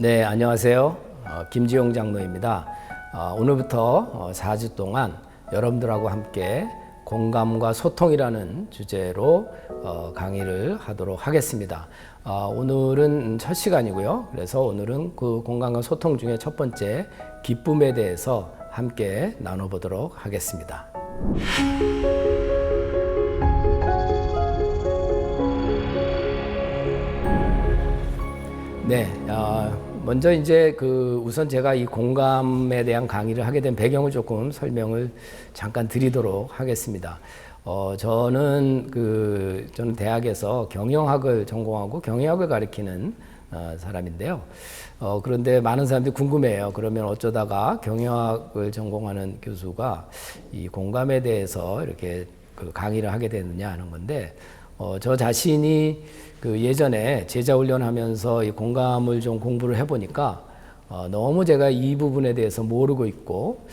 네, 안녕하세요. 어, 김지용 장로입니다. 어, 오늘부터 어, 4주 동안 여러분들하고 함께 공감과 소통이라는 주제로 어, 강의를 하도록 하겠습니다. 어, 오늘은 첫 시간이고요. 그래서 오늘은 그 공감과 소통 중에 첫 번째 기쁨에 대해서 함께 나눠보도록 하겠습니다. 네, 어, 먼저 이제 그 우선 제가 이 공감에 대한 강의를 하게 된 배경을 조금 설명을 잠깐 드리도록 하겠습니다. 어, 저는 그 저는 대학에서 경영학을 전공하고 경영학을 가리키는 어, 사람인데요. 어, 그런데 많은 사람들이 궁금해요. 그러면 어쩌다가 경영학을 전공하는 교수가 이 공감에 대해서 이렇게 그 강의를 하게 됐느냐 하는 건데, 어, 저 자신이 그 예전에 제자 훈련하면서 이 공감을 좀 공부를 해보니까 어, 너무 제가 이 부분에 대해서 모르고 있고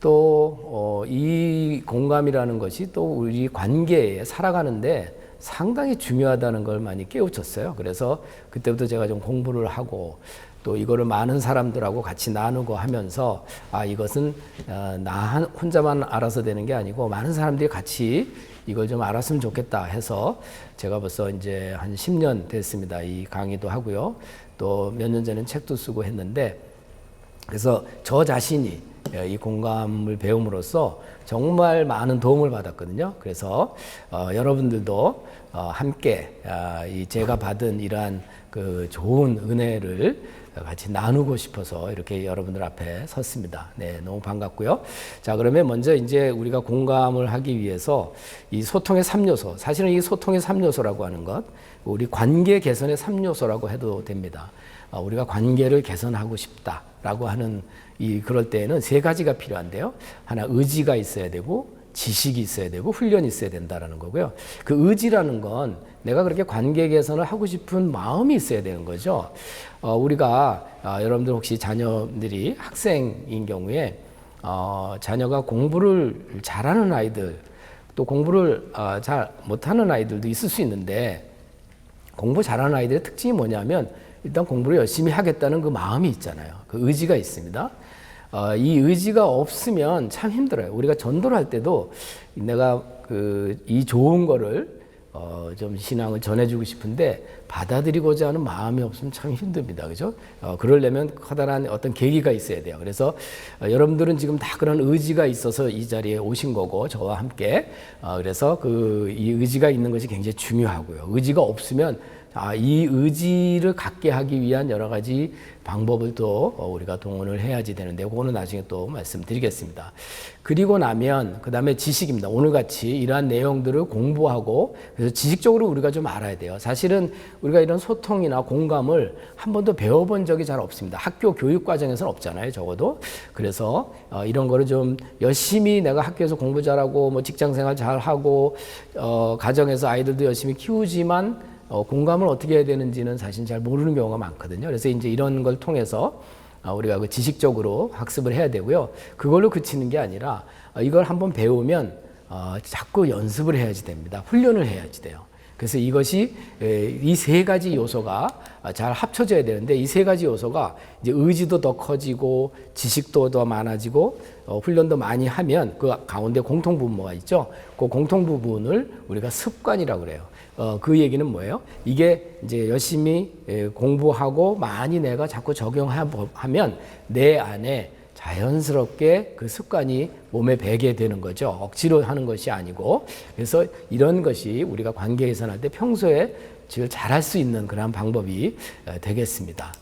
또이 공감이라는 것이 또 우리 관계에 살아가는데 상당히 중요하다는 걸 많이 깨우쳤어요. 그래서 그때부터 제가 좀 공부를 하고 또 이거를 많은 사람들하고 같이 나누고 하면서 아 이것은 어, 나 한- 혼자만 알아서 되는 게 아니고 많은 사람들이 같이 이걸 좀 알았으면 좋겠다 해서 제가 벌써 이제 한 10년 됐습니다. 이 강의도 하고요. 또 몇 년 전엔 책도 쓰고 했는데 그래서 저 자신이 이 공감을 배움으로써 정말 많은 도움을 받았거든요. 그래서 어, 여러분들도 어, 함께 아, 이 제가 받은 이러한 그 좋은 은혜를 같이 나누고 싶어서 이렇게 여러분들 앞에 섰습니다. 네, 너무 반갑고요. 자, 그러면 먼저 이제 우리가 공감을 하기 위해서 이 소통의 3요소, 사실은 이 소통의 3요소라고 하는 것, 우리 관계 개선의 3요소라고 해도 됩니다. 어, 우리가 관계를 개선하고 싶다라고 하는 이 그럴 때에는 세 가지가 필요한데요. 하나 의지가 있어야 되고 지식이 있어야 되고 훈련이 있어야 된다라는 거고요. 그 의지라는 건 내가 그렇게 관계 개선을 하고 싶은 마음이 있어야 되는 거죠. 어, 우리가 어, 여러분들 혹시 자녀들이 학생인 경우에 어, 자녀가 공부를 잘하는 아이들 또 공부를 어, 잘 못하는 아이들도 있을 수 있는데 공부 잘하는 아이들의 특징이 뭐냐면 일단 공부를 열심히 하겠다는 그 마음이 있잖아요. 그 의지가 있습니다. 어, 이 의지가 없으면 참 힘들어요. 우리가 전도를 할 때도 내가 그 이 좋은 거를 어, 좀 신앙을 전해주고 싶은데 받아들이고자 하는 마음이 없으면 참 힘듭니다. 그죠? 어, 그러려면 커다란 어떤 계기가 있어야 돼요. 그래서 어, 여러분들은 지금 다 그런 의지가 있어서 이 자리에 오신 거고 저와 함께 어, 그래서 그 이 의지가 있는 것이 굉장히 중요하고요. 의지가 없으면 아, 이 의지를 갖게 하기 위한 여러 가지 방법을 또 어, 우리가 동원을 해야지 되는데 그거는 나중에 또 말씀드리겠습니다. 그리고 나면 그 다음에 지식입니다. 오늘 같이 이러한 내용들을 공부하고 그래서 지식적으로 우리가 좀 알아야 돼요. 사실은 우리가 이런 소통이나 공감을 한 번도 배워본 적이 잘 없습니다. 학교 교육 과정에서는 없잖아요. 적어도 그래서 어, 이런 거를 좀 열심히 내가 학교에서 공부 잘하고 뭐 직장 생활 잘하고 어, 가정에서 아이들도 열심히 키우지만 어, 공감을 어떻게 해야 되는지는 사실 잘 모르는 경우가 많거든요. 그래서 이제 이런 걸 통해서 어, 우리가 그 지식적으로 학습을 해야 되고요. 그걸로 그치는 게 아니라 어, 이걸 한번 배우면 어, 자꾸 연습을 해야지 됩니다. 훈련을 해야지 돼요. 그래서 이것이 이 세 가지 요소가 아, 잘 합쳐져야 되는데 이 세 가지 요소가 이제 의지도 더 커지고 지식도 더 많아지고 어, 훈련도 많이 하면 그 가운데 공통 부분 뭐가 있죠? 그 공통 부분을 우리가 습관이라고 그래요. 어, 그 얘기는 뭐예요? 이게 이제 열심히 예, 공부하고 많이 내가 자꾸 적용하면 내 안에 자연스럽게 그 습관이 몸에 배게 되는 거죠. 억지로 하는 것이 아니고. 그래서 이런 것이 우리가 관계 개선할 때 평소에 제일 잘할 수 있는 그런 방법이 어, 되겠습니다.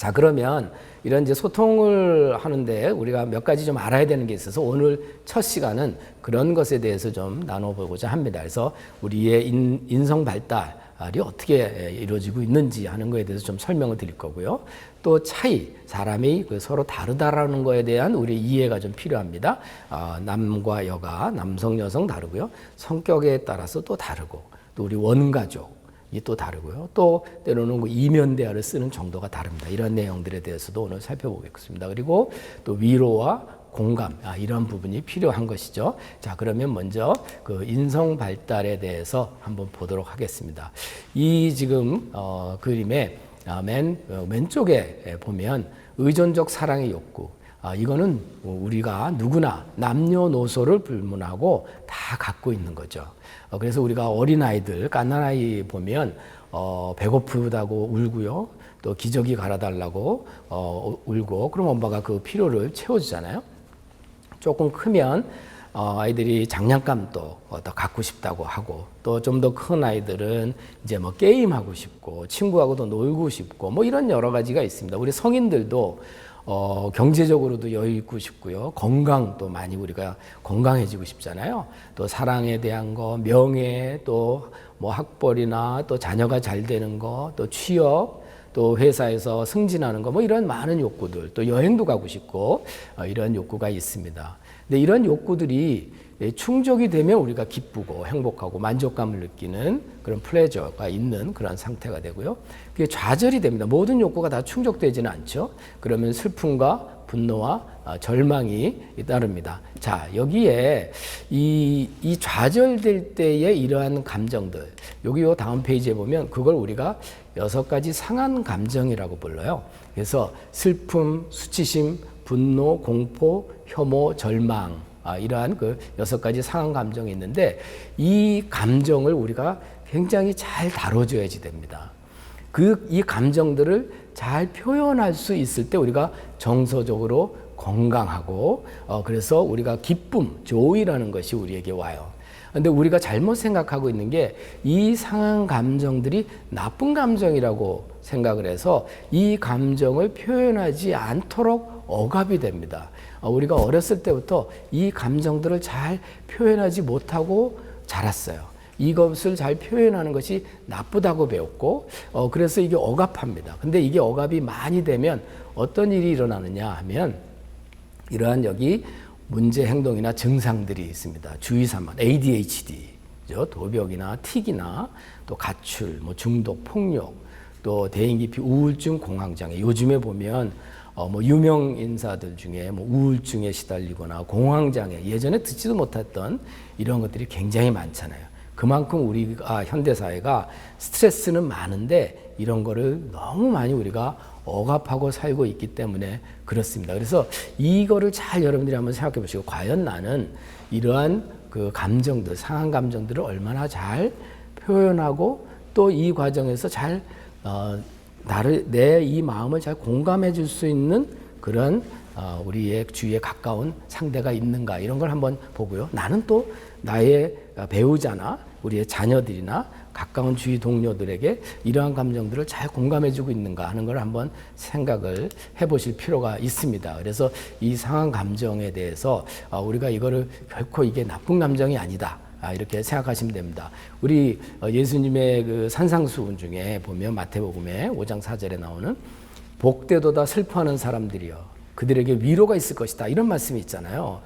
자, 그러면 이런 이제 소통을 하는데 우리가 몇 가지 좀 알아야 되는 게 있어서 오늘 첫 시간은 그런 것에 대해서 좀 나눠보고자 합니다. 그래서 우리의 인, 인성 발달이 어떻게 이루어지고 있는지 하는 거에 대해서 좀 설명을 드릴 거고요. 또 차이, 사람이 그 서로 다르다라는 거에 대한 우리 이해가 좀 필요합니다. 아, 남과 여가, 남성, 여성 다르고요. 성격에 따라서 또 다르고, 또 우리 원가족, 이또 다르고요. 또 때로는 그 이면 대화를 쓰는 정도가 다릅니다. 이런 내용들에 대해서도 오늘 살펴보겠습니다. 그리고 또 위로와 공감 아, 이런 부분이 필요한 것이죠. 자 그러면 먼저 그 인성 발달에 대해서 한번 보도록 하겠습니다. 이 지금 어, 그림에 아, 맨 어, 왼쪽에 보면 의존적 사랑의 욕구. 아, 이거는 우리가 누구나 남녀노소를 불문하고 다 갖고 있는 거죠. 어, 그래서 우리가 어린아이들, 갓난아이 보면 어, 배고프다고 울고요. 또 기저귀 갈아달라고 어, 울고 그럼 엄마가 그 필요를 채워주잖아요. 조금 크면 어, 아이들이 장난감도 어, 더 갖고 싶다고 하고 또 좀 더 큰 아이들은 이제 뭐 게임하고 싶고 친구하고도 놀고 싶고 뭐 이런 여러 가지가 있습니다. 우리 성인들도 어, 경제적으로도 여유 있고 싶고요. 건강도 많이 우리가 건강해지고 싶잖아요. 또 사랑에 대한 거, 명예, 또 뭐 학벌이나 또 자녀가 잘 되는 거, 또 취업, 또 회사에서 승진하는 거, 뭐 이런 많은 욕구들, 또 여행도 가고 싶고, 어, 이런 욕구가 있습니다. 근데 이런 욕구들이 충족이 되면 우리가 기쁘고 행복하고 만족감을 느끼는 그런 플레저가 있는 그런 상태가 되고요. 그게 좌절이 됩니다. 모든 욕구가 다 충족되지는 않죠. 그러면 슬픔과 분노와 어, 절망이 따릅니다. 자, 여기에 이, 이 좌절될 때의 이러한 감정들, 여기 요 다음 페이지에 보면 그걸 우리가 여섯 가지 상한 감정이라고 불러요. 그래서 슬픔, 수치심, 분노, 공포, 혐오, 절망, 아, 이러한 그 여섯 가지 상한 감정이 있는데 이 감정을 우리가 굉장히 잘 다뤄줘야지 됩니다. 그 이 감정들을 잘 표현할 수 있을 때 우리가 정서적으로 건강하고 어, 그래서 우리가 기쁨, 조이라는 것이 우리에게 와요. 근데 우리가 잘못 생각하고 있는 게 이 상한 감정들이 나쁜 감정이라고 생각을 해서 이 감정을 표현하지 않도록 억압이 됩니다. 어, 우리가 어렸을 때부터 이 감정들을 잘 표현하지 못하고 자랐어요. 이것을 잘 표현하는 것이 나쁘다고 배웠고, 어, 그래서 이게 억압합니다. 근데 이게 억압이 많이 되면 어떤 일이 일어나느냐 하면, 이러한 여기 문제 행동이나 증상들이 있습니다. 주의사만, ADHD, 도벽이나 틱이나 또 가출, 뭐 중독, 폭력, 또 대인기피 우울증, 공황장애. 요즘에 보면 어, 뭐 유명 인사들 중에 뭐 우울증에 시달리거나 공황장애 예전에 듣지도 못했던 이런 것들이 굉장히 많잖아요. 그만큼 우리가 현대 사회가 스트레스는 많은데 이런 거를 너무 많이 우리가 억압하고 살고 있기 때문에 그렇습니다. 그래서 이거를 잘 여러분들이 한번 생각해 보시고 과연 나는 이러한 그 감정들, 상한 감정들을 얼마나 잘 표현하고 또 이 과정에서 잘 어, 나를 내 이 마음을 잘 공감해 줄 수 있는 그런 어, 우리의 주위에 가까운 상대가 있는가 이런 걸 한번 보고요. 나는 또 나의 배우자나 우리의 자녀들이나 가까운 주위 동료들에게 이러한 감정들을 잘 공감해 주고 있는가 하는 걸 한번 생각을 해 보실 필요가 있습니다. 그래서 이 상한 감정에 대해서 어, 우리가 이거를 결코 이게 나쁜 감정이 아니다. 아, 이렇게 생각하시면 됩니다. 우리 어, 예수님의 그 산상수훈 중에 보면 마태복음에 5장 4절에 나오는 복되도다 슬퍼하는 사람들이여 그들에게 위로가 있을 것이다 이런 말씀이 있잖아요.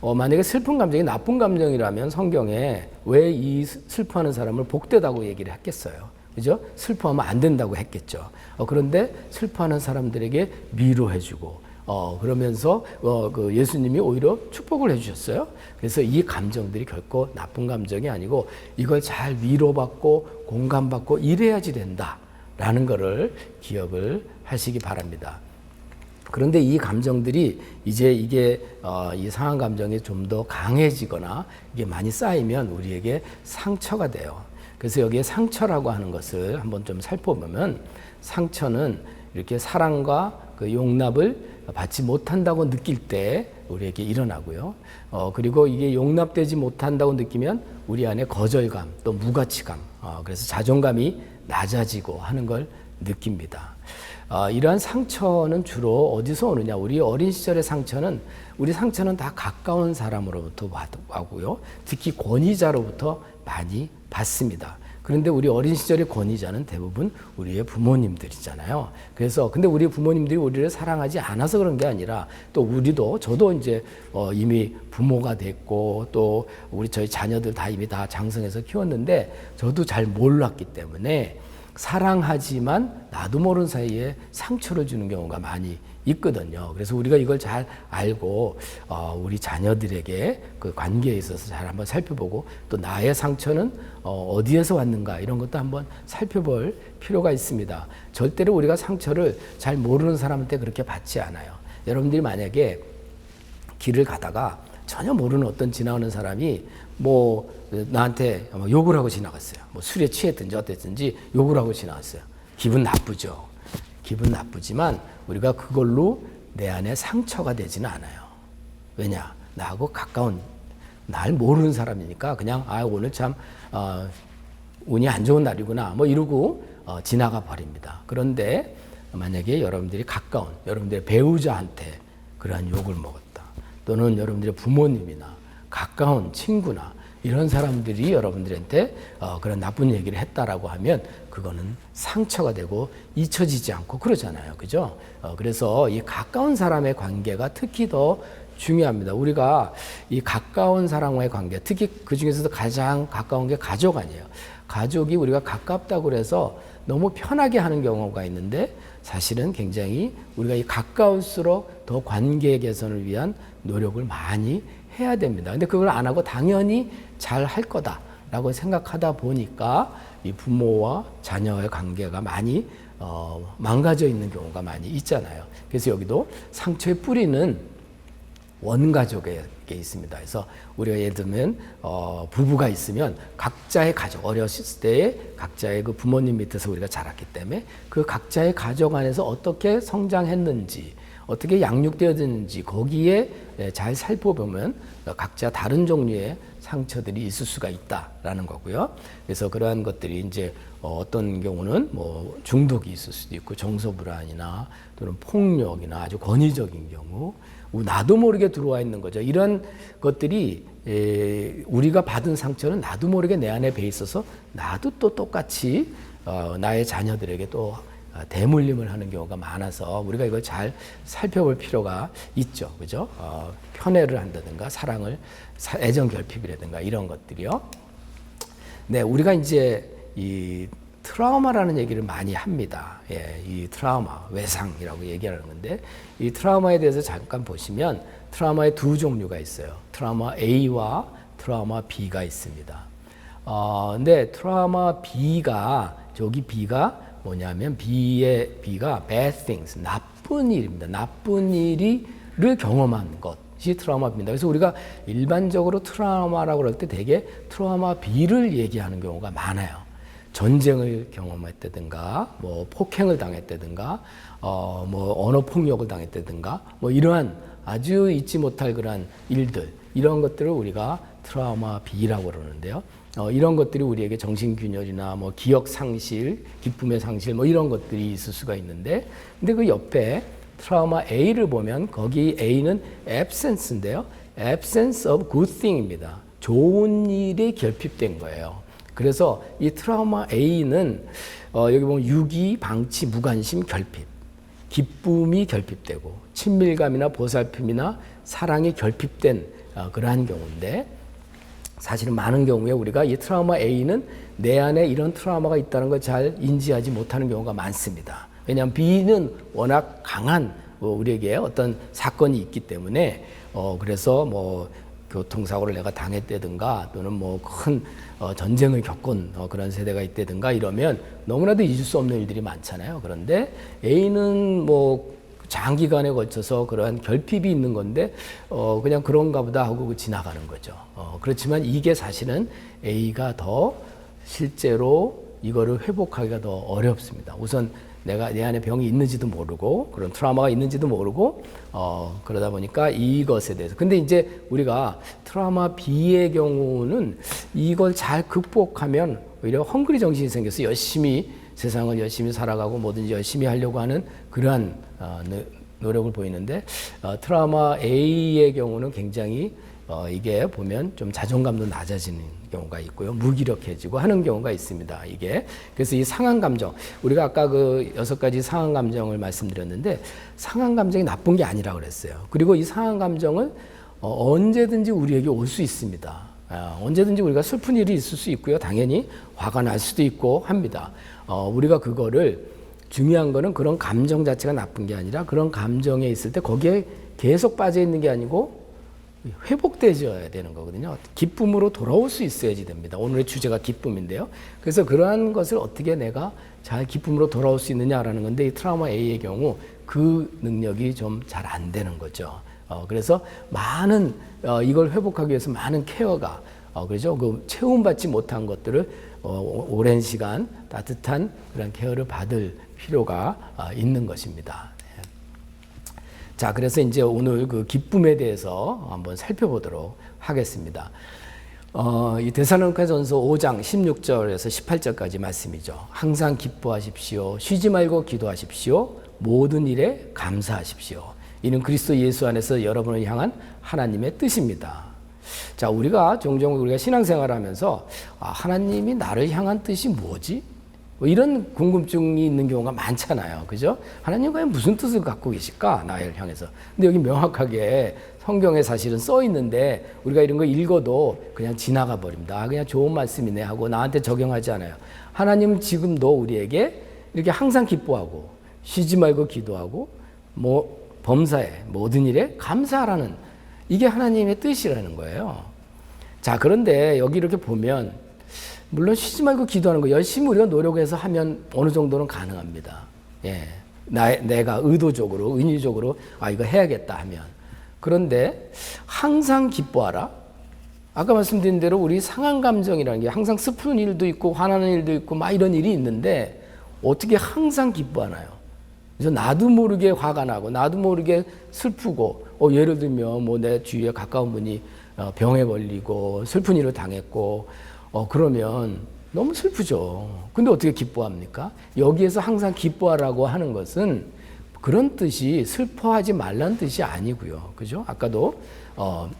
어, 만약에 슬픈 감정이 나쁜 감정이라면 성경에 왜 이 슬퍼하는 사람을 복되다고 얘기를 했겠어요. 그죠? 슬퍼하면 안 된다고 했겠죠. 어, 그런데 슬퍼하는 사람들에게 위로해주고 어, 그러면서 어, 그 예수님이 오히려 축복을 해주셨어요. 그래서 이 감정들이 결코 나쁜 감정이 아니고 이걸 잘 위로받고 공감받고 이래야지 된다라는 것을 기억을 하시기 바랍니다. 그런데 이 감정들이 이제 이게 어, 이 상한 감정이 좀 더 강해지거나 이게 많이 쌓이면 우리에게 상처가 돼요. 그래서 여기에 상처라고 하는 것을 한번 좀 살펴보면 상처는 이렇게 사랑과 그 용납을 받지 못한다고 느낄 때 우리에게 일어나고요. 어, 그리고 이게 용납되지 못한다고 느끼면 우리 안에 거절감, 또 무가치감, 어, 그래서 자존감이 낮아지고 하는 걸 느낍니다. 어, 이러한 상처는 주로 어디서 오느냐? 우리 어린 시절의 상처는 우리 상처는 다 가까운 사람으로부터 와고요. 특히 권위자로부터 많이 받습니다. 그런데 우리 어린 시절의 권위자는 대부분 우리의 부모님들이잖아요. 그래서 근데 우리 부모님들이 우리를 사랑하지 않아서 그런 게 아니라 또 우리도 저도 이제 어 이미 부모가 됐고 또 우리 저희 자녀들 다 이미 다 장성해서 키웠는데 저도 잘 몰랐기 때문에 사랑하지만 나도 모르는 사이에 상처를 주는 경우가 많이 있거든요. 그래서 우리가 이걸 잘 알고 어, 우리 자녀들에게 그 관계에 있어서 잘 한번 살펴보고 또 나의 상처는 어, 어디에서 왔는가 이런 것도 한번 살펴볼 필요가 있습니다. 절대로 우리가 상처를 잘 모르는 사람한테 그렇게 받지 않아요. 여러분들이 만약에 길을 가다가 전혀 모르는 어떤 지나가는 사람이 뭐 나한테 뭐 욕을 하고 지나갔어요. 뭐 술에 취했든지 어땠든지 욕을 하고 지나갔어요. 기분 나쁘죠. 기분 나쁘지만 우리가 그걸로 내 안에 상처가 되지는 않아요. 왜냐? 나하고 가까운 날 모르는 사람이니까 그냥 아 오늘 참 어, 운이 안 좋은 날이구나 뭐 이러고 어, 지나가 버립니다. 그런데 만약에 여러분들이 가까운 여러분들의 배우자한테 그러한 욕을 먹었다. 또는 여러분들의 부모님이나 가까운 친구나 이런 사람들이 여러분들한테 어, 그런 나쁜 얘기를 했다라고 하면 그거는 상처가 되고 잊혀지지 않고 그러잖아요. 그죠? 어, 그래서 이 가까운 사람의 관계가 특히 더 중요합니다. 우리가 이 가까운 사람과의 관계, 특히 그 중에서도 가장 가까운 게 가족 아니에요. 가족이 우리가 가깝다고 그래서 너무 편하게 하는 경우가 있는데 사실은 굉장히 우리가 이 가까울수록 더 관계 개선을 위한 노력을 많이 해야 됩니다. 근데 그걸 안 하고 당연히 잘 할 거다라고 생각하다 보니까 이 부모와 자녀의 관계가 많이 어, 망가져 있는 경우가 많이 있잖아요. 그래서 여기도 상처의 뿌리는 원가족에 있습니다. 그래서 우리가 예를 들면 어, 부부가 있으면 각자의 가족 어렸을 때에 각자의 그 부모님 밑에서 우리가 자랐기 때문에 그 각자의 가족 안에서 어떻게 성장했는지 어떻게 양육되었는지 거기에 예, 잘 살펴보면 각자 다른 종류의 상처들이 있을 수가 있다라는 거고요. 그래서 그러한 것들이 이제 어, 어떤 경우는 뭐 중독이 있을 수도 있고 정서 불안이나 또는 폭력이나 아주 권위적인 경우 나도 모르게 들어와 있는 거죠. 이런 것들이 에, 우리가 받은 상처는 나도 모르게 내 안에 배 있어서 나도 또 똑같이 어, 나의 자녀들에게 또 어, 대물림을 하는 경우가 많아서 우리가 이걸 잘 살펴볼 필요가 있죠. 그죠? 어, 편애를 한다든가 사랑을 애정 결핍이라든가 이런 것들이요. 네, 우리가 이제 이 트라우마라는 얘기를 많이 합니다. 예, 이 트라우마, 외상이라고 얘기하는 건데, 이 트라우마에 대해서 잠깐 보시면, 트라우마의 두 종류가 있어요. 트라우마 A와 트라우마 B가 있습니다. 어, 근데 트라우마 B가, 저기 B가 뭐냐면, B의, B가 bad things, 나쁜 일입니다. 나쁜 일이를 경험한 것. 이 트라우마입니다. 그래서 우리가 일반적으로 트라우마라고 그럴 때 대개 트라우마 B를 얘기하는 경우가 많아요. 전쟁을 경험했다든가, 뭐 폭행을 당했다든가, 어, 뭐 언어 폭력을 당했다든가, 뭐 이러한 아주 잊지 못할 그러한 일들, 이런 것들을 우리가 트라우마 B라고 그러는데요. 어, 이런 것들이 우리에게 정신균열이나 뭐 기억 상실, 기쁨의 상실, 뭐 이런 것들이 있을 수가 있는데, 근데 그 옆에 트라우마 A를 보면 거기 A는 absence인데요. absence of good thing입니다. 좋은 일이 결핍된 거예요. 그래서 이 트라우마 A는 어, 여기 보면 유기, 방치, 무관심, 결핍. 기쁨이 결핍되고 친밀감이나 보살핌이나 사랑이 결핍된 어, 그러한 경우인데 사실은 많은 경우에 우리가 이 트라우마 A는 내 안에 이런 트라우마가 있다는 걸 잘 인지하지 못하는 경우가 많습니다. 왜냐하면 B는 워낙 강한 뭐 우리에게 어떤 사건이 있기 때문에 어 그래서 뭐 교통사고를 내가 당했다든가 또는 뭐큰 어, 전쟁을 겪은 어, 그런 세대가 있다든가 이러면 너무나도 잊을 수 없는 일들이 많잖아요. 그런데 A는 뭐 장기간에 걸쳐서 그러한 결핍이 있는 건데 어 그냥 그런가 보다 하고 지나가는 거죠. 어 그렇지만 이게 사실은 A가 더 실제로 이거를 회복하기가 더 어렵습니다. 우선 내가 내 안에 병이 있는지도 모르고 그런 트라우마가 있는지도 모르고 어 그러다 보니까 이것에 대해서 근데 이제 우리가 트라우마 B의 경우는 이걸 잘 극복하면 오히려 헝그리 정신이 생겨서 열심히 세상을 열심히 살아가고 뭐든지 열심히 하려고 하는 그러한 어, 노력을 보이는데 어, 트라우마 A의 경우는 굉장히 어, 이게 보면 좀 자존감도 낮아지는 경우가 있고요. 무기력해지고 하는 경우가 있습니다. 이게. 그래서 이 상한 감정. 우리가 아까 그 여섯 가지 상한 감정을 말씀드렸는데 상한 감정이 나쁜 게 아니라 그랬어요. 그리고 이 상한 감정은 어, 언제든지 우리에게 올 수 있습니다. 아, 언제든지 우리가 슬픈 일이 있을 수 있고요. 당연히 화가 날 수도 있고 합니다. 어, 우리가 그거를 중요한 거는 그런 감정 자체가 나쁜 게 아니라 그런 감정에 있을 때 거기에 계속 빠져 있는 게 아니고 회복되어야 되는 거거든요. 기쁨으로 돌아올 수 있어야지 됩니다. 오늘의 주제가 기쁨인데요. 그래서 그러한 것을 어떻게 내가 잘 기쁨으로 돌아올 수 있느냐라는 건데 이 트라우마 A의 경우 그 능력이 좀 잘 안 되는 거죠. 어, 그래서 많은 어, 이걸 회복하기 위해서 많은 케어가 어, 그렇죠. 그 체험받지 못한 것들을 어, 오랜 시간 따뜻한 그런 케어를 받을 필요가 어, 있는 것입니다. 네. 자, 그래서 이제 오늘 그 기쁨에 대해서 한번 살펴보도록 하겠습니다. 어, 이 데살로니가전서 5장 16절에서 18절까지 말씀이죠. 항상 기뻐하십시오. 쉬지 말고 기도하십시오. 모든 일에 감사하십시오. 이는 그리스도 예수 안에서 여러분을 향한 하나님의 뜻입니다. 자, 우리가 종종 우리가 신앙생활을 하면서 아, 하나님이 나를 향한 뜻이 뭐지? 뭐 이런 궁금증이 있는 경우가 많잖아요. 그죠? 하나님 과연 무슨 뜻을 갖고 계실까? 나를 향해서. 근데 여기 명확하게 성경에 사실은 써 있는데 우리가 이런 거 읽어도 그냥 지나가 버립니다. 아, 그냥 좋은 말씀이네 하고 나한테 적용하지 않아요. 하나님은 지금도 우리에게 이렇게 항상 기뻐하고 쉬지 말고 기도하고 뭐 범사에 모든 일에 감사하라는 이게 하나님의 뜻이라는 거예요. 자, 그런데 여기 이렇게 보면 물론 쉬지 말고 기도하는 거 열심히 우리가 노력해서 하면 어느 정도는 가능합니다. 예. 나, 내가 의도적으로, 인위적으로 아, 이거 해야겠다 하면. 그런데 항상 기뻐하라. 아까 말씀드린 대로 우리 상한 감정이라는 게 항상 슬픈 일도 있고 화나는 일도 있고 막 이런 일이 있는데 어떻게 항상 기뻐하나요? 그래서 나도 모르게 화가 나고 나도 모르게 슬프고 어, 예를 들면 뭐 내 주위에 가까운 분이 어, 병에 걸리고 슬픈 일을 당했고 어, 그러면 너무 슬프죠. 근데 어떻게 기뻐합니까? 여기에서 항상 기뻐하라고 하는 것은 그런 뜻이 슬퍼하지 말라는 뜻이 아니고요. 그죠? 아까도 어,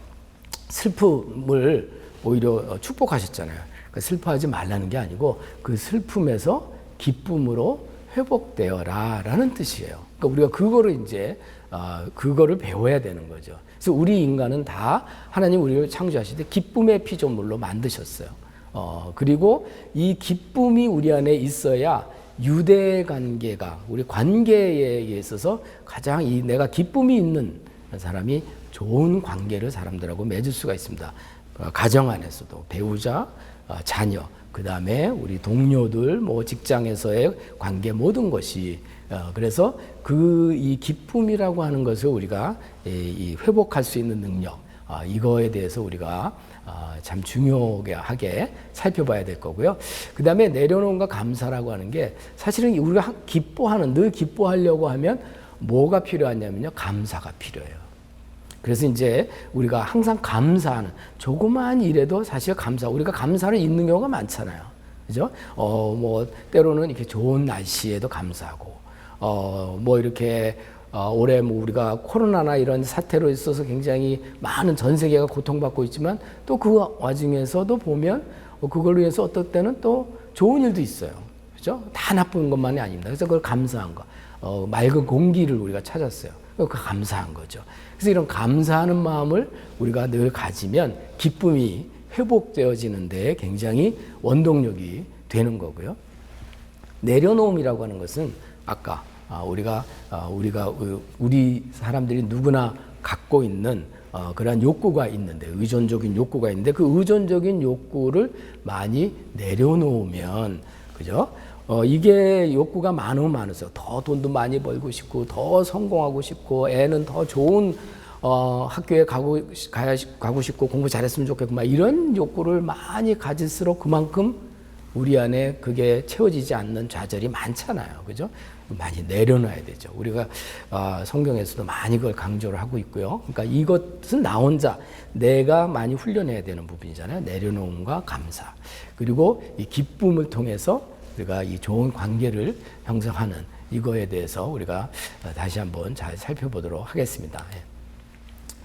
슬픔을 오히려 축복하셨잖아요. 그러니까 슬퍼하지 말라는 게 아니고 그 슬픔에서 기쁨으로 회복되어라 라는 뜻이에요. 그러니까 우리가 그거를 이제 어, 그거를 배워야 되는 거죠. 그래서 우리 인간은 다 하나님 우리를 창조하실 때 기쁨의 피조물로 만드셨어요. 어, 그리고 이 기쁨이 우리 안에 있어야 유대 관계가 우리 관계에 있어서 가장 이 내가 기쁨이 있는 사람이 좋은 관계를 사람들하고 맺을 수가 있습니다. 어, 가정 안에서도 배우자, 어, 자녀, 그 다음에 우리 동료들, 뭐 직장에서의 관계 모든 것이 어, 그래서 그 이 기쁨이라고 하는 것을 우리가 이 회복할 수 있는 능력 아, 이거에 대해서 우리가 아, 참 중요하게 살펴봐야 될 거고요. 그 다음에 내려놓음과 감사라고 하는 게 사실은 우리가 기뻐하는 늘 기뻐하려고 하면 뭐가 필요하냐면요 감사가 필요해요. 그래서 이제 우리가 항상 감사하는 조그마한 일에도 사실 감사 우리가 감사를 잊는 경우가 많잖아요. 그죠? 어, 뭐, 때로는 이렇게 좋은 날씨에도 감사하고, 어, 뭐 이렇게, 어, 올해 뭐 우리가 코로나나 이런 사태로 있어서 굉장히 많은 전 세계가 고통받고 있지만 또 그 와중에서도 보면 어, 그걸로 해서 어떨 때는 또 좋은 일도 있어요. 그죠? 다 나쁜 것만이 아닙니다. 그래서 그걸 감사한 거. 어, 맑은 공기를 우리가 찾았어요. 그 감사한 거죠. 그래서 이런 감사하는 마음을 우리가 늘 가지면 기쁨이 회복되어지는데 굉장히 원동력이 되는 거고요. 내려놓음이라고 하는 것은 아까 아, 우리가 아, 우리가 우리 사람들이 누구나 갖고 있는 어, 그러한 욕구가 있는데 의존적인 욕구가 있는데 그 의존적인 욕구를 많이 내려놓으면 그죠? 어, 이게 욕구가 많으면 많을수록 더 돈도 많이 벌고 싶고 더 성공하고 싶고 애는 더 좋은 어, 학교에 가고 가야 가고 싶고 공부 잘했으면 좋겠고 막 이런 욕구를 많이 가질수록 그만큼 우리 안에 그게 채워지지 않는 좌절이 많잖아요. 그죠? 많이 내려놔야 되죠. 우리가 어, 성경에서도 많이 그걸 강조를 하고 있고요. 그러니까 이것은 나 혼자 내가 많이 훈련해야 되는 부분이잖아요. 내려놓음과 감사. 그리고 이 기쁨을 통해서 우리가 이 좋은 관계를 형성하는 이거에 대해서 우리가 다시 한번 잘 살펴보도록 하겠습니다. 예.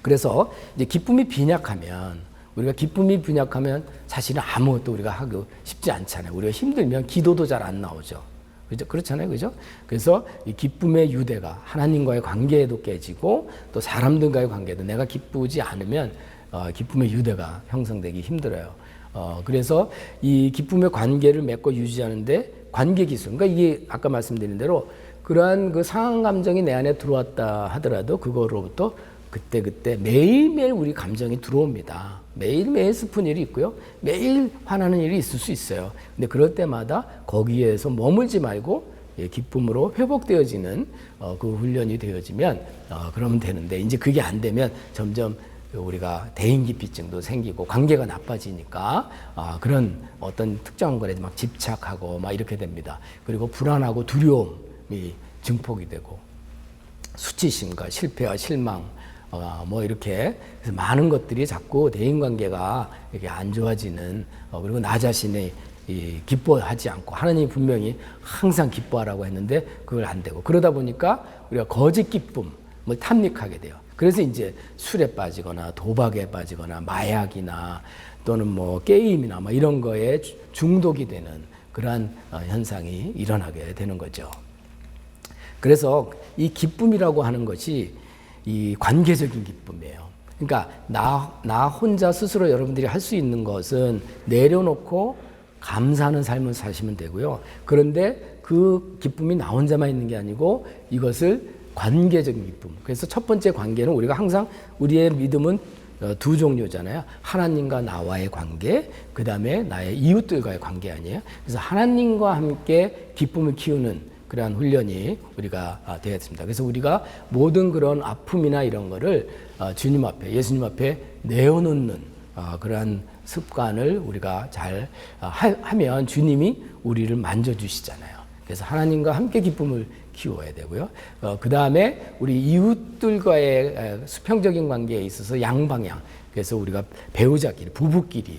그래서 이제 기쁨이 빈약하면 우리가 기쁨이 빈약하면 사실은 아무것도 우리가 하기 쉽지 않잖아요. 우리가 힘들면 기도도 잘 안 나오죠. 그죠? 그렇잖아요. 그죠? 그래서 이 기쁨의 유대가 하나님과의 관계에도 깨지고 또 사람들과의 관계도 내가 기쁘지 않으면 어, 기쁨의 유대가 형성되기 힘들어요. 어, 그래서 이 기쁨의 관계를 맺고 유지하는데 관계 기술. 그러니까 이게 아까 말씀드린 대로 그러한 그 상한 감정이 내 안에 들어왔다 하더라도 그거로부터 그때 그때 매일매일 우리 감정이 들어옵니다. 매일매일 슬픈 일이 있고요. 매일 화나는 일이 있을 수 있어요. 근데 그럴 때마다 거기에서 머물지 말고 예, 기쁨으로 회복되어지는 어, 그 훈련이 되어지면 어, 그러면 되는데 이제 그게 안 되면 점점 우리가 대인기피증도 생기고 관계가 나빠지니까 아, 그런 어떤 특정한 거에 막 집착하고 막 이렇게 됩니다. 그리고 불안하고 두려움이 증폭이 되고 수치심과 실패와 실망 어, 뭐 이렇게 그래서 많은 것들이 자꾸 대인관계가 이렇게 안 좋아지는 어, 그리고 나 자신이 이 기뻐하지 않고 하나님이 분명히 항상 기뻐하라고 했는데 그걸 안 되고 그러다 보니까 우리가 거짓 기쁨을 탐닉하게 돼요. 그래서 이제 술에 빠지거나 도박에 빠지거나 마약이나 또는 뭐 게임이나 뭐 이런 거에 주- 중독이 되는 그러한 어, 현상이 일어나게 되는 거죠. 그래서 이 기쁨이라고 하는 것이 이 관계적인 기쁨이에요. 그러니까 나, 나 혼자 스스로 여러분들이 할 수 있는 것은 내려놓고 감사하는 삶을 사시면 되고요. 그런데 그 기쁨이 나 혼자만 있는 게 아니고 이것을 관계적인 기쁨. 그래서 첫 번째 관계는 우리가 항상 우리의 믿음은 어, 두 종류잖아요. 하나님과 나와의 관계, 그 다음에 나의 이웃들과의 관계 아니에요. 그래서 하나님과 함께 기쁨을 키우는 그러한 훈련이 우리가 아, 되었습니다. 그래서 우리가 모든 그런 아픔이나 이런 거를 어, 주님 앞에, 예수님 앞에 내어놓는 어, 그러한 습관을 우리가 잘 하면 주님이 우리를 만져주시잖아요. 그래서 하나님과 함께 기쁨을 키워야 되고요. 어, 그 다음에 우리 이웃들과의 에, 수평적인 관계에 있어서 양방향. 그래서 우리가 배우자끼리, 부부끼리,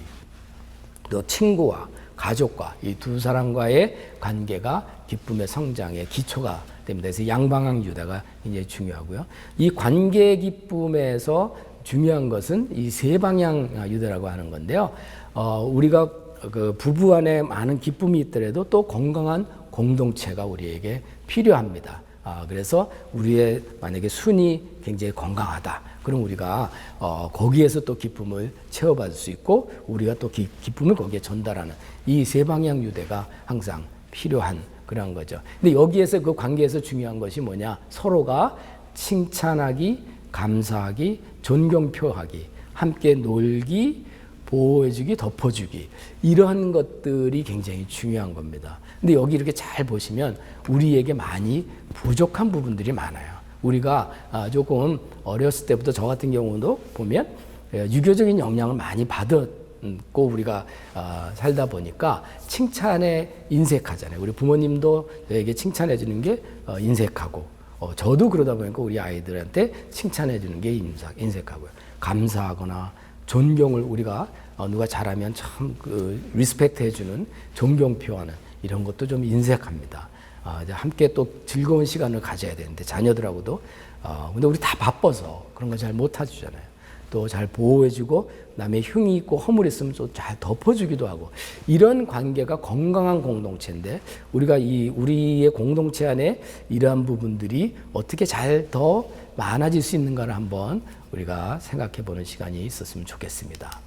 또 친구와 가족과 이 두 사람과의 관계가 기쁨의 성장의 기초가 됩니다. 그래서 양방향 유다가 굉장히 중요하고요. 이 관계 기쁨에서 중요한 것은 이 세 방향 유다라고 하는 건데요. 어, 우리가 그 부부 안에 많은 기쁨이 있더라도 또 건강한 공동체가 우리에게 필요합니다. 아, 그래서 우리의 만약에 순이 굉장히 건강하다. 그럼 우리가 어, 거기에서 또 기쁨을 채워받을 수 있고 우리가 또 기, 기쁨을 거기에 전달하는 이 세 방향 유대가 항상 필요한 그런 거죠. 근데 여기에서 그 관계에서 중요한 것이 뭐냐? 서로가 칭찬하기, 감사하기, 존경 표하기, 함께 놀기, 보호해주기, 덮어주기 이러한 것들이 굉장히 중요한 겁니다. 근데 여기 이렇게 잘 보시면 우리에게 많이 부족한 부분들이 많아요. 우리가 아, 조금 어렸을 때부터 저 같은 경우도 보면 예, 유교적인 영향을 많이 받았고 우리가 아, 살다 보니까 칭찬에 인색하잖아요. 우리 부모님도 저에게 칭찬해 주는 게 어, 인색하고 어, 저도 그러다 보니까 우리 아이들한테 칭찬해 주는 게 인색하고요. 감사하거나 존경을 우리가 어, 누가 잘하면 참 그 리스펙트 해주는 존경 표하는 이런 것도 좀 인색합니다. 아, 이제 함께 또 즐거운 시간을 가져야 되는데 자녀들하고도 어, 근데 우리 다 바빠서 그런 거 잘못 해주잖아요. 또 잘 보호해주고 남의 흉이 있고 허물 있으면 또 잘 덮어주기도 하고 이런 관계가 건강한 공동체인데 우리가 이 우리의 공동체 안에 이러한 부분들이 어떻게 잘 더 많아질 수 있는가를 한번 우리가 생각해 보는 시간이 있었으면 좋겠습니다.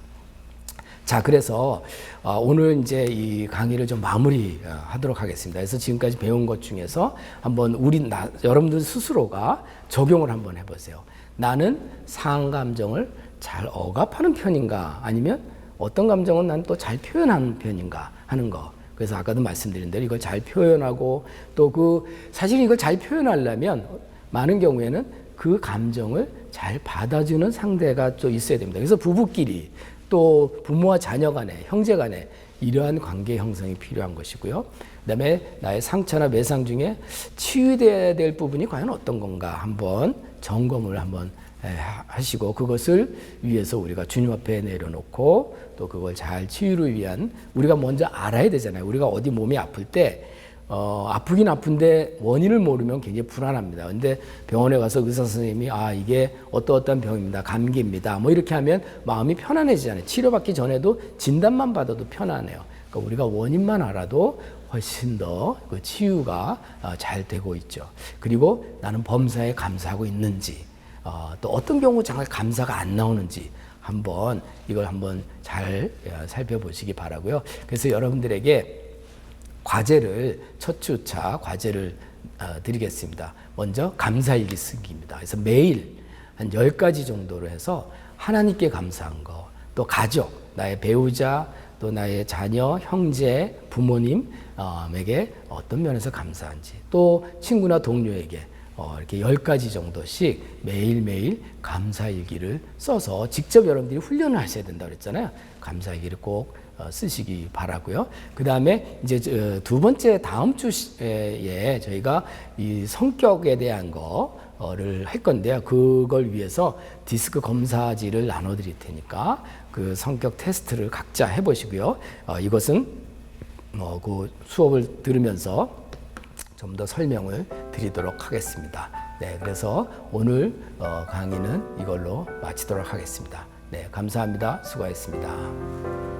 자, 그래서 어, 오늘 이제 이 강의를 좀 마무리 하도록 하겠습니다. 그래서 지금까지 배운 것 중에서 한번 우리 나, 여러분들 스스로가 적용을 한번 해보세요. 나는 상한 감정을 잘 억압하는 편인가 아니면 어떤 감정은 난 또 잘 표현하는 편인가 하는 거. 그래서 아까도 말씀드린 대로 이걸 잘 표현하고 또 그 사실 이걸 잘 표현하려면 많은 경우에는 그 감정을 잘 받아주는 상대가 또 있어야 됩니다. 그래서 부부끼리 또 부모와 자녀 간에 형제 간에 이러한 관계 형성이 필요한 것이고요. 그다음에 나의 상처나 매상 중에 치유돼야 될 부분이 과연 어떤 건가 한번 점검을 한번 하시고 그것을 위해서 우리가 주님 앞에 내려놓고 또 그걸 잘 치유를 위한 우리가 먼저 알아야 되잖아요. 우리가 어디 몸이 아플 때 어, 아프긴 아픈데 원인을 모르면 굉장히 불안합니다. 근데 병원에 가서 의사 선생님이 아, 이게 어떠어떠한 병입니다. 감기입니다. 뭐 이렇게 하면 마음이 편안해지잖아요. 치료받기 전에도 진단만 받아도 편안해요. 그러니까 우리가 원인만 알아도 훨씬 더 그 치유가 어, 잘 되고 있죠. 그리고 나는 범사에 감사하고 있는지, 어, 또 어떤 경우 정말 감사가 안 나오는지 한번 이걸 한번 잘 어, 살펴보시기 바라고요. 그래서 여러분들에게 과제를 첫 주차 과제를 어, 드리겠습니다. 먼저 감사일기 쓰기입니다. 그래서 매일 한 10가지 정도로 해서 하나님께 감사한 거, 또 가족, 나의 배우자, 또 나의 자녀, 형제, 부모님에게 어떤 면에서 감사한지, 또 친구나 동료에게 어, 이렇게 열 가지 정도씩 매일매일 감사일기를 써서 직접 여러분들이 훈련을 하셔야 된다고 그랬잖아요. 감사일기를 꼭 어, 쓰시기 바라고요. 그 다음에 이제 저, 두 번째 다음 주에 저희가 이 성격에 대한 거를 할 건데요. 그걸 위해서 디스크 검사지를 나눠드릴 테니까 그 성격 테스트를 각자 해보시고요. 어, 이것은 뭐그 수업을 들으면서 좀 더 설명을 드리도록 하겠습니다. 네, 그래서 오늘 어, 강의는 이걸로 마치도록 하겠습니다. 네, 감사합니다. 수고하셨습니다.